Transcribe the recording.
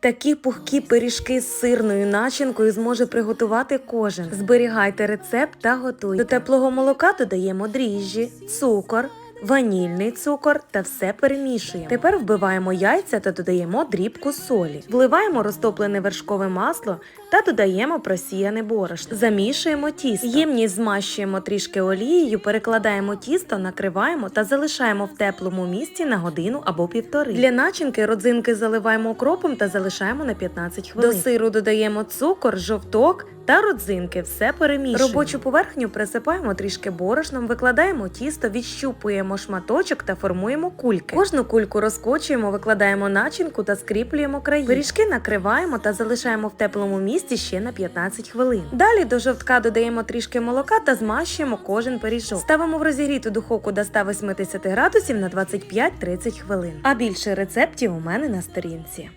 Такі пухкі пиріжки з сирною начинкою зможе приготувати кожен. Зберігайте рецепт та готуйте. До теплого молока додаємо дріжджі, цукор. Ванільний цукор та все перемішуємо. Тепер вбиваємо яйця та додаємо дрібку солі. Вливаємо розтоплене вершкове масло та додаємо просіяне борошно. Замішуємо тісто. Ємність змащуємо трішки олією, перекладаємо тісто, накриваємо та залишаємо в теплому місці на годину або півтори. Для начинки родзинки заливаємо окропом та залишаємо на 15 хвилин. До сиру додаємо цукор, жовток та родзинки. Все перемішуємо. Робочу поверхню присипаємо трішки борошном, викладаємо тісто, відщупуємо шматочок та формуємо кульки. Кожну кульку розкочуємо, викладаємо начинку та скріплюємо краї. Пиріжки накриваємо та залишаємо в теплому місці ще на 15 хвилин. Далі до жовтка додаємо трішки молока та змащуємо кожен пиріжок. Ставимо в розігріту духовку до 180 градусів на 25-30 хвилин. А більше рецептів у мене на сторінці.